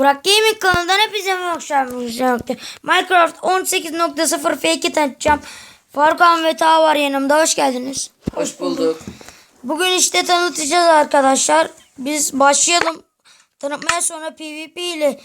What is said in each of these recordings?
Burak Gaming kanalından hepinize merhaba arkadaşlar. Minecraft 18.0 fake tanıtacağım. Farkan ve Ta var yanımda. Hoş geldiniz. Hoş bulduk. Bugün işte tanıtacağız arkadaşlar. Biz başlayalım. Tanıtmaya sonra PvP ile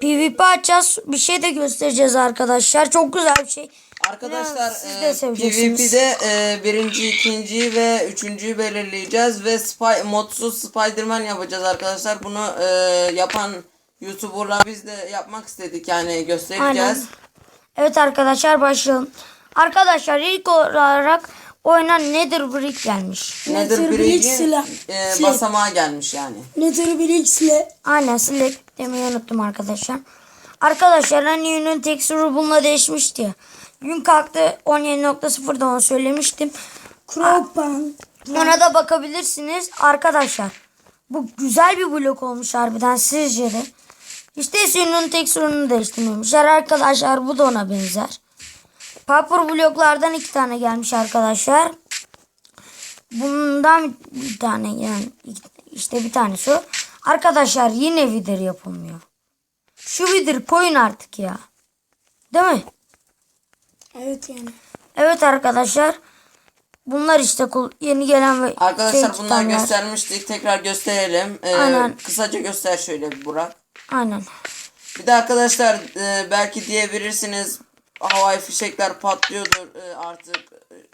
PvP açacağız. Bir şey de göstereceğiz arkadaşlar. Çok güzel bir şey. Arkadaşlar de e. PvP'de e, birinci, ikinci ve üçüncüyü belirleyeceğiz ve spy, modsuz Spiderman yapacağız arkadaşlar. Bunu e, yapan YouTuber'la biz de yapmak istedik yani göstereceğiz. Aynen. Evet arkadaşlar başlayalım. Arkadaşlar ilk olarak oyuna Nether Brick gelmiş. Nether Nether Brick'in Brick silah. e, Silah. basamağı gelmiş yani. Nether Brix'le Aynen Slack demeyi unuttum arkadaşlar. Arkadaşlar hani Un'un tekstürü bununla değişmişti ya. Gün kalktı 17.0'da onu söylemiştim. Crowpan. Ona da bakabilirsiniz. Arkadaşlar bu güzel bir blok olmuş harbiden sizce de. İşte suyunun tekstürünü değiştirmemişler. Arkadaşlar bu da ona benzer. Paper bloklardan iki tane gelmiş arkadaşlar. Bundan bir tane yani işte bir tane şu. Arkadaşlar yine vidir yapılmıyor. Şu vidir koyun artık ya. Değil mi? Evet yani. Evet arkadaşlar. Bunlar işte yeni gelen ve Arkadaşlar şey bunlar göstermiştik. Tekrar gösterelim. E, Aynen. Kısaca göster şöyle bir Burak. Aynen. Bir de arkadaşlar e, belki diyebilirsiniz havai fişekler patlıyordur e, artık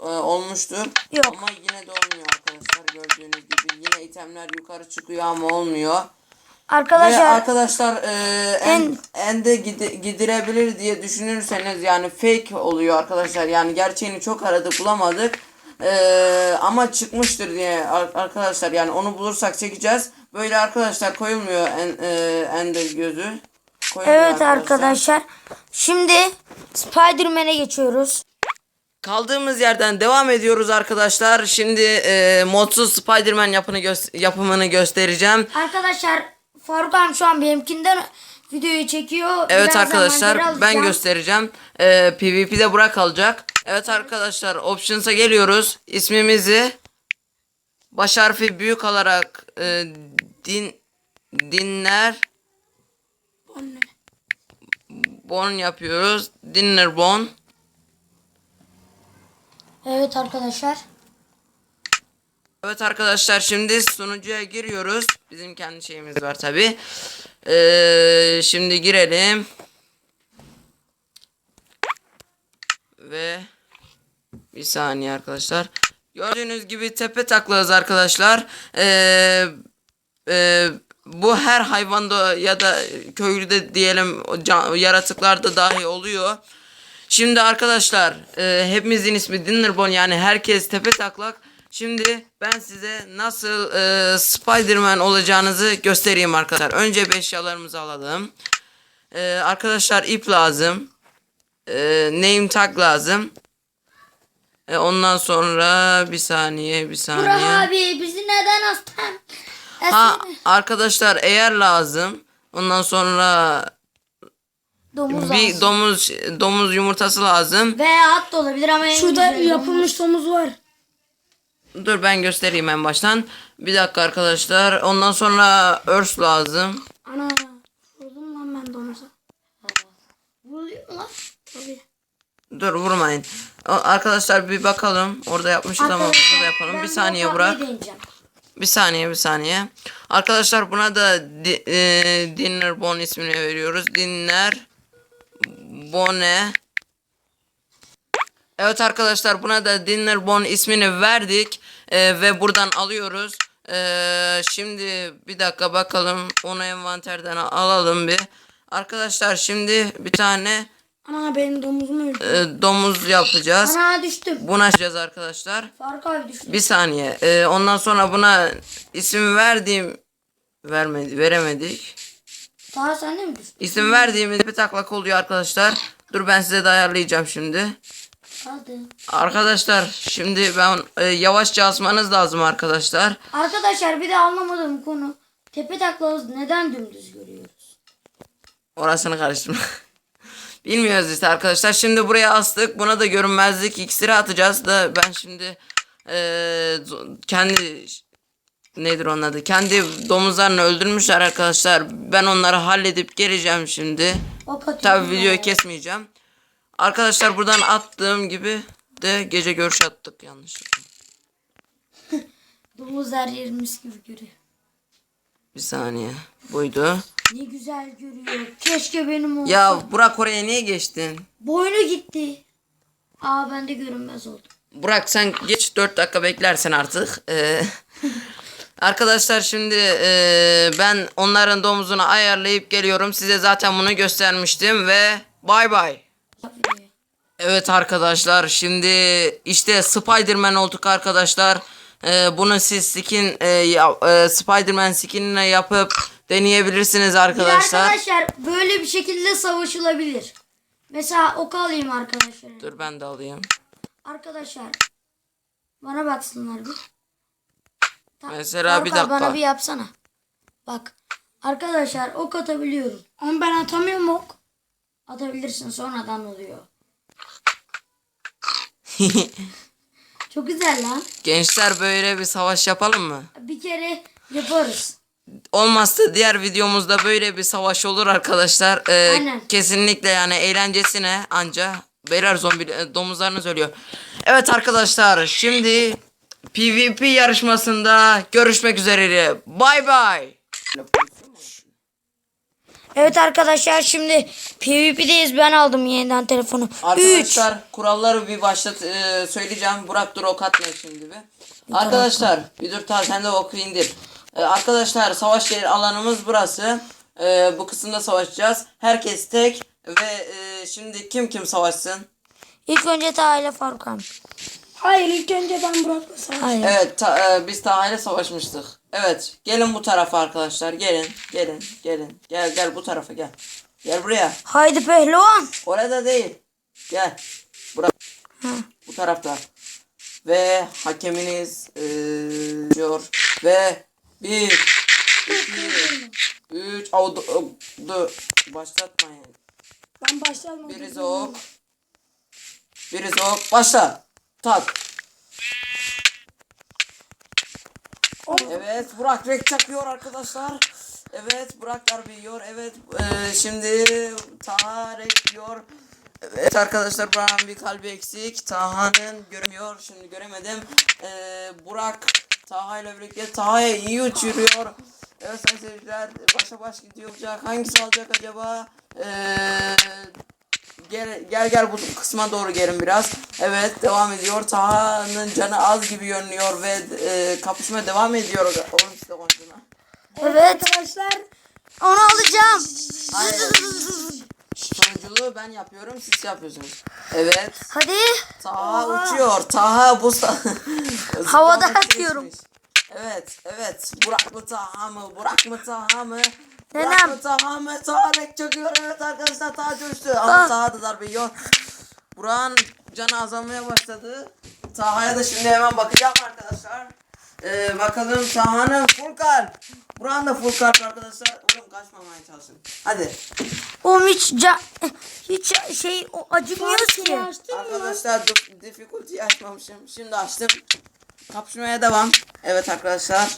e, olmuştur. Yok. Ama yine de olmuyor arkadaşlar gördüğünüz gibi. Yine itemler yukarı çıkıyor ama olmuyor. Ve Arkadaşlar arkadaşlar e, en, en- en de gidi- gidirebilir diye düşünürseniz yani fake oluyor arkadaşlar. Yani gerçeğini çok aradık bulamadık. E, ama çıkmıştır diye ar- arkadaşlar yani onu bulursak çekeceğiz. Böyle arkadaşlar koyulmuyor en, e, ender gözü. Koyulmuyor evet arkadaşlar. Şimdi Spider-Man'e geçiyoruz. Kaldığımız yerden devam ediyoruz arkadaşlar. Şimdi e, modsuz Spider-Man yapını gö- yapımını göstereceğim. Arkadaşlar Faruk abi şu an benimkinden videoyu çekiyor. Evet ben arkadaşlar ben göstereceğim. E, PvP'de Burak alacak. Evet arkadaşlar Options'a geliyoruz. İsmimizi baş harfi büyük alarak e, din dinler Anne. bon yapıyoruz. Dinler bon. Evet arkadaşlar. Evet arkadaşlar şimdi sunucuya giriyoruz. Bizim kendi şeyimiz var tabi. Ee, şimdi girelim. Ve bir saniye arkadaşlar. Gördüğünüz gibi tepe taklağız arkadaşlar. Ee, e, bu her hayvanda ya da köylüde diyelim can, yaratıklarda dahi oluyor. Şimdi arkadaşlar e, hepimizin ismi Dinnerbone yani herkes tepe taklak. Şimdi ben size nasıl e, Spider-Man olacağınızı göstereyim arkadaşlar. Önce bir eşyalarımızı alalım. E, arkadaşlar ip lazım. E, name tag lazım. E, ondan sonra bir saniye bir saniye. Burak abi bizi neden hastane? Ha arkadaşlar eğer lazım. Ondan sonra Domuz bir ağzı. domuz domuz yumurtası lazım. Veya at da olabilir ama en Şurada güzeli yapılmış domuz var. Dur ben göstereyim en baştan. Bir dakika arkadaşlar. Ondan sonra örs lazım. Ana. Vurdum lan ben domuza. Vuruyor lan? Tabii. Dur vurmayın. Arkadaşlar bir bakalım. Orada yapmışız ama burada da yapalım. Bir saniye bırak. Bir saniye bir saniye. Arkadaşlar buna da di, e, Dinner Bone ismini veriyoruz. Dinner Bone. Evet arkadaşlar buna da Dinner Bone ismini verdik. E, ve buradan alıyoruz. E, şimdi bir dakika bakalım. Onu envanterden alalım bir. Arkadaşlar şimdi bir tane Ana benim domuzum öldü. e, domuz yapacağız. Ana düştüm. Bunu açacağız arkadaşlar. Faruk abi düştü. Bir saniye. Ee, ondan sonra buna isim verdiğim vermedi veremedik. Daha sen de mi düştün? İsim verdiğimizde bir taklak oluyor arkadaşlar. Dur ben size de ayarlayacağım şimdi. Hadi. Arkadaşlar şimdi ben e, yavaşça asmanız lazım arkadaşlar. Arkadaşlar bir de anlamadığım konu. Tepe taklağız neden dümdüz görüyoruz? Orasını karıştırma. Bilmiyoruz işte arkadaşlar. Şimdi buraya astık. Buna da görünmezlik iksiri atacağız da ben şimdi e, kendi nedir onun adı? Kendi domuzlarını öldürmüşler arkadaşlar. Ben onları halledip geleceğim şimdi. Tabi videoyu kesmeyeceğim. Arkadaşlar buradan attığım gibi de gece görüş attık yanlışlıkla. Domuz her yerimiz gibi görüyor. Bir saniye. Buydu. Ne güzel görüyor. Keşke benim olsa. Ya Burak oraya niye geçtin? Boynu gitti. Aa ben de görünmez oldum. Burak sen geç 4 dakika beklersen artık. Ee, arkadaşlar şimdi ee, ben onların domuzunu ayarlayıp geliyorum. Size zaten bunu göstermiştim ve bay bay. Evet arkadaşlar şimdi işte Spider-Man olduk arkadaşlar. Ee, bunu siz skin e, e, Spider-Man skinine yapıp deneyebilirsiniz Bir arkadaşlar. arkadaşlar böyle bir şekilde savaşılabilir. Mesela ok alayım arkadaşlar. Dur ben de alayım. Arkadaşlar bana baksınlar bir. Ta- Mesela bir Faruk abi, dakika. Bana bir yapsana. Bak arkadaşlar ok atabiliyorum. Ama ben atamıyorum ok. Atabilirsin sonradan oluyor. Çok güzel lan. Gençler böyle bir savaş yapalım mı? Bir kere yaparız. Olmazsa diğer videomuzda böyle bir savaş olur arkadaşlar. Ee, Aynen. kesinlikle yani eğlencesine anca beyler zombi e, domuzlarınız ölüyor. Evet arkadaşlar şimdi PvP yarışmasında görüşmek üzere. Bay bay. Evet arkadaşlar şimdi PvP'deyiz. Ben aldım yeniden telefonu. 3. Arkadaşlar kuralları bir başlat e, söyleyeceğim. Burak dur ok atma şimdi bir. Arkadaşlar bir dur ta sen de oku indir. E, arkadaşlar savaş yeri alanımız burası. E, bu kısımda savaşacağız. Herkes tek ve e, şimdi kim kim savaşsın? İlk önce Taha ile Faruk abi. Hayır ilk önce ben Burak'la savaştım. Hayır. Evet ta- e, biz Taha ile savaşmıştık. Evet gelin bu tarafa arkadaşlar gelin gelin gelin gel gel bu tarafa gel. Gel buraya. Haydi pehlivan. Orada değil. Gel. Bura. Bu tarafta. Ve hakeminiz eee, diyor ve bir iki üç du- au, du- başlatmayın. Ben başlarım. Biri ok. Biri ok. Başla. Tak. Evet Burak rek çakıyor arkadaşlar. Evet Burak darbe yiyor. Evet eee, şimdi Taha rek yiyor. Evet arkadaşlar Burak'ın bir kalbi eksik. Taha'nın göremiyor. Şimdi göremedim. Eee, Burak Taha ile birlikte Taha'ya iyi uçuruyor. Evet sayın seyirciler başa baş gidiyor. Hangisi alacak acaba? Eee Gel gel gel bu kısma doğru gelin biraz. Evet devam ediyor. Taha'nın canı az gibi görünüyor ve e, kapışma devam ediyor. Oğlum size konuştuğuna. Evet. Arkadaşlar Onu alacağım. Hayır. Sonuculuğu ben yapıyorum siz yapıyorsunuz. Evet. Hadi. Taha uçuyor. Taha bu Havada atıyorum. Evet evet. Burak mı Taha mı? Burak mı Taha mı? Nenem. Taha renk çakıyor. Evet arkadaşlar Taha coştu. Ama Ah. Taha da darbe yiyor. Burak'ın canı azalmaya başladı. Taha'ya da şimdi hemen bakacağım arkadaşlar. Ee, bakalım Taha'nın full kalp. Burak'ın da full kalp arkadaşlar. Oğlum kaçmamaya çalışın. Hadi. Oğlum hiç ca- hiç şey o acımıyor ki. Arkadaşlar dif- difficulty açmamışım. Şimdi açtım. Kapışmaya devam. Evet arkadaşlar.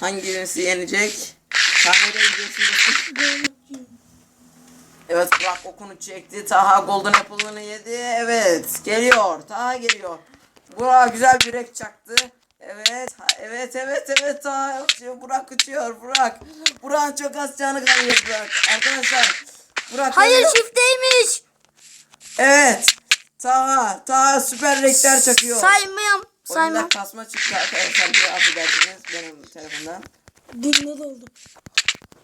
Hangisi yenecek? Gidiyorsun. Evet Burak okunu çekti. Taha golden apple'ını yedi. Evet geliyor. Taha geliyor. Burak güzel bir rek çaktı. Evet, evet, evet, evet. Taha uçuyor. Burak uçuyor. Burak. Burak'ın çok az canı kalıyor Burak. Arkadaşlar. Burak Hayır çifteymiş. Evet. Taha, Taha süper renkler çakıyor. Saymıyorum. Oyunda Saymam. kasma çıktı arkadaşlar. Bir affedersiniz benim telefondan. Dinle doldu.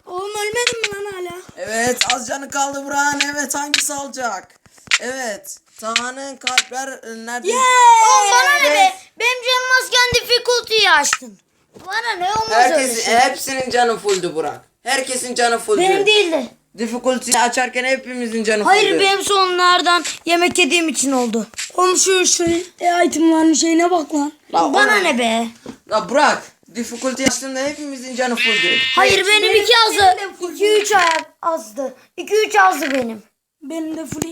Oğlum ölmedin mi lan hala? Evet az canı kaldı Burak'ın. Evet hangisi alacak? Evet. Taha'nın kalpler e, nerede? Oğlum bana ne be? Benim canım azken difficulty'yi açtın. Bana ne olmaz öyle Herkesin, şey. hepsinin canı fulldü Burak. Herkesin canı fulldü. Benim değildi. Difficulty'yi açarken hepimizin canı Hayır fulldü. benim sonlardan yemek yediğim için oldu. Oğlum şu şey e, itemların şeyine bak lan. La, Bana oğlum- ne be? La Burak. Difficulty açtığında hepimizin canı fulldü. Hayır benim iki azdı. İki üç ayak azdı. İki üç azdı benim. Benim de full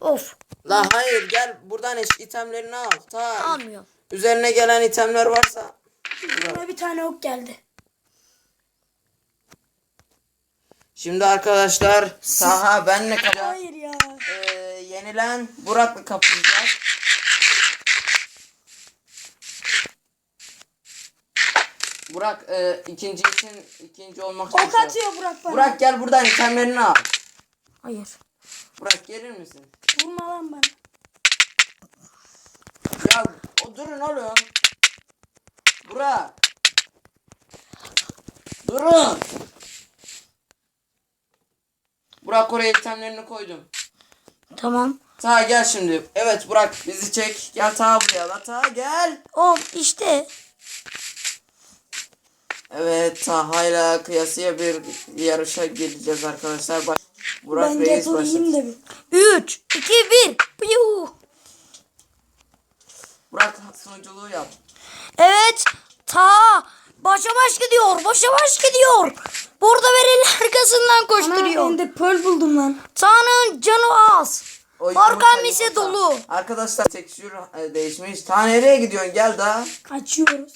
Of. La hayır gel buradan iş itemlerini al. Ta Almıyorum. üzerine gelen itemler varsa Bana bir tane ok geldi. Şimdi arkadaşlar Taha benle kadar Hayır ya. e, yenilen Burak'la kapışacak. Burak e, ikinci için ikinci olmak için. Ok atıyor Burak bana. Burak gel buradan itemlerini al. Hayır. Burak gelir misin? Vurma lan bana. Ya o durun oğlum. Burak. Durun. Burak oraya itemlerini koydum. Tamam. Ta gel şimdi. Evet Burak bizi çek. Gel ta buraya la ta gel. Oğlum işte. Evet Taha'yla kıyasıya bir yarışa gireceğiz arkadaşlar. Baş- Burak Ben Reis başladı. da bir. 3, 2, 1. Piyuh. Burak sunuculuğu yap. Evet. Ta başa baş gidiyor. Başa baş gidiyor. Burada Berel'in arkasından Ana koşturuyor. Ender Pearl buldum lan. Ta'nın canı az. O Arkam yumurta, ise dolu. Arkadaşlar tekstür e, değişmiş. Ta nereye gidiyorsun gel daha. Açıyoruz.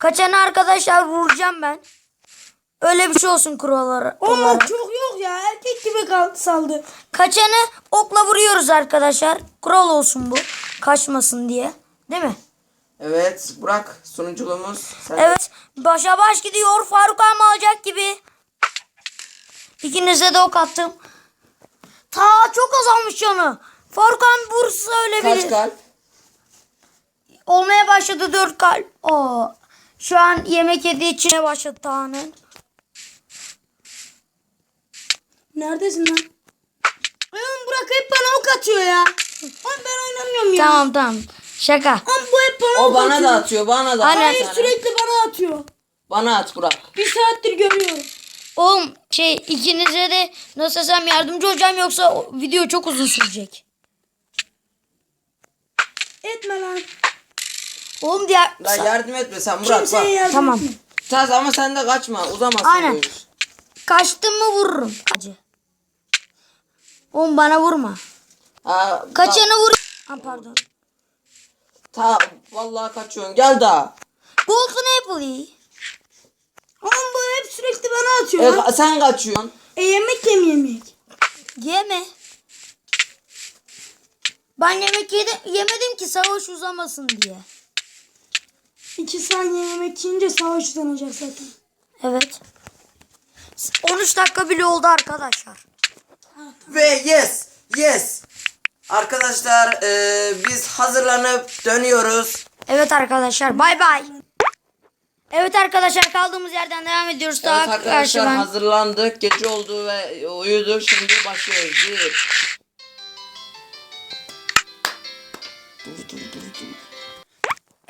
Kaçanı arkadaşlar vuracağım ben. Öyle bir şey olsun kuralları. Ama çok yok ya. Erkek gibi kaldı saldı. Kaçanı okla vuruyoruz arkadaşlar. Kural olsun bu. Kaçmasın diye. Değil mi? Evet Burak sunuculuğumuz. Sen Evet. Başa baş gidiyor. Faruk Alma alacak gibi. İkinize de ok attım. Ta çok azalmış canı. Faruk Alma vursa ölebilir. Kaç kalp? Olmaya başladı 4 kalp. Oo. Şu an yemek yediği içine başladı Taha'nın. Neredesin lan? Oğlum Burak hep bana ok atıyor ya. Oğlum ben oynamıyorum ya. Tamam tamam. Şaka. Oğlum bu hep bana O ok bana atıyor. da atıyor bana da. Aynen. Hayır sürekli bana atıyor. Bana at Burak. Bir saattir görüyorum. Oğlum şey ikinize de nasıl desem yardımcı olacağım yoksa video çok uzun sürecek. Etme lan. Oğlum diğer... Lan yardım etme sen Burak bak. Kimseye yardım Tamam. etme. Taz ama sen de kaçma uzamazsın Aynen. bu iş. Kaçtım mı vururum. Acı. Oğlum bana vurma. Ha, Kaçanı vur. Ha pardon. Ta, vallahi kaçıyorsun gel daha. Golden Apple iyi. Oğlum bu hep sürekli bana atıyor E, lan. ka- sen kaçıyorsun. E yemek yem yemek. Yeme. Ben yemek yedim, yemedim ki savaş uzamasın diye. İki saniye yemek yiyince savaş uzanacak zaten. Evet. 13 dakika bile oldu arkadaşlar. Ve yes yes. Arkadaşlar e, biz hazırlanıp dönüyoruz. Evet arkadaşlar bay bay. Evet arkadaşlar kaldığımız yerden devam ediyoruz. Daha Evet arkadaşlar karşıdan. hazırlandık. Gece oldu ve uyuduk. Şimdi başlıyoruz. Dur dur dur dur.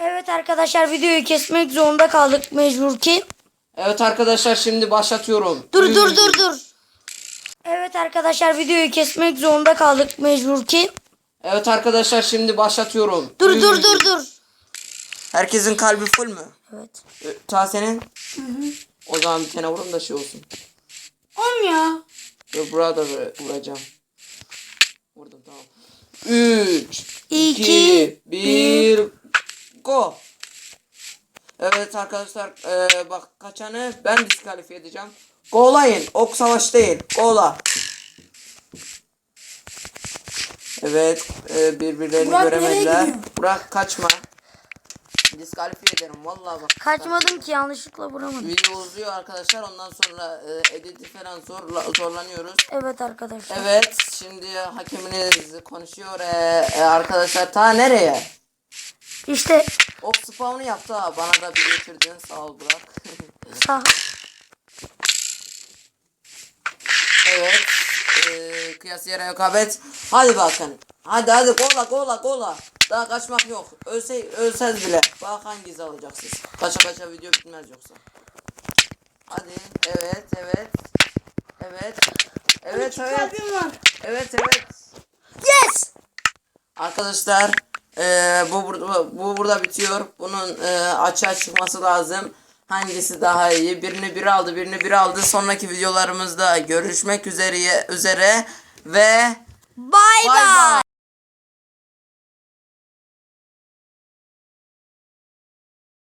Evet arkadaşlar videoyu kesmek zorunda kaldık mecbur ki. Evet arkadaşlar şimdi başlatıyorum. Dur dur dur dur. Evet arkadaşlar videoyu kesmek zorunda kaldık mecbur ki. Evet arkadaşlar şimdi başlatıyorum. Dur dur dur dur. Herkesin kalbi full mü? Evet. Ee, Ta senin? O zaman bir tane vurun da şey olsun. Ya. Ve burada da vur- vuracağım. Vurdum tamam. 3 İki, 2 1 Go. Evet arkadaşlar eee, bak kaçanı ben diskalifiye edeceğim. Go'layın. Ok savaş değil. Go'la. Evet eee, birbirlerini Burak göremediler. Burak kaçma. Diskalifiye ederim vallahi bak. Kaçmadım ki yanlışlıkla vuramadım. Video uzuyor arkadaşlar ondan sonra eee, editi falan zorla, zorlanıyoruz. Evet arkadaşlar. Evet, şimdi hakeminiz konuşuyor. Ee, e, arkadaşlar ta nereye? İşte Ok spawn'ı yaptı ha. Bana da bir getirdin. Sağ ol Burak. sağ. evet. Ee, kıyasıya rekabet. Hadi bakın. Hadi hadi kola kola kola. Daha kaçmak yok. Ölse, ölseniz bile. Bak hanginizi alacaksınız. Kaça kaça video bitmez yoksa. Hadi. Evet evet. Evet. Evet evet. Evet evet. Yes! Arkadaşlar eee, bu burada bu burada bitiyor. Bunun eee, açığa çıkması lazım. Hangisi daha iyi? Birini bir aldı, birini bir aldı. Sonraki videolarımızda görüşmek üzere üzere ve Bye Bay bye. bay.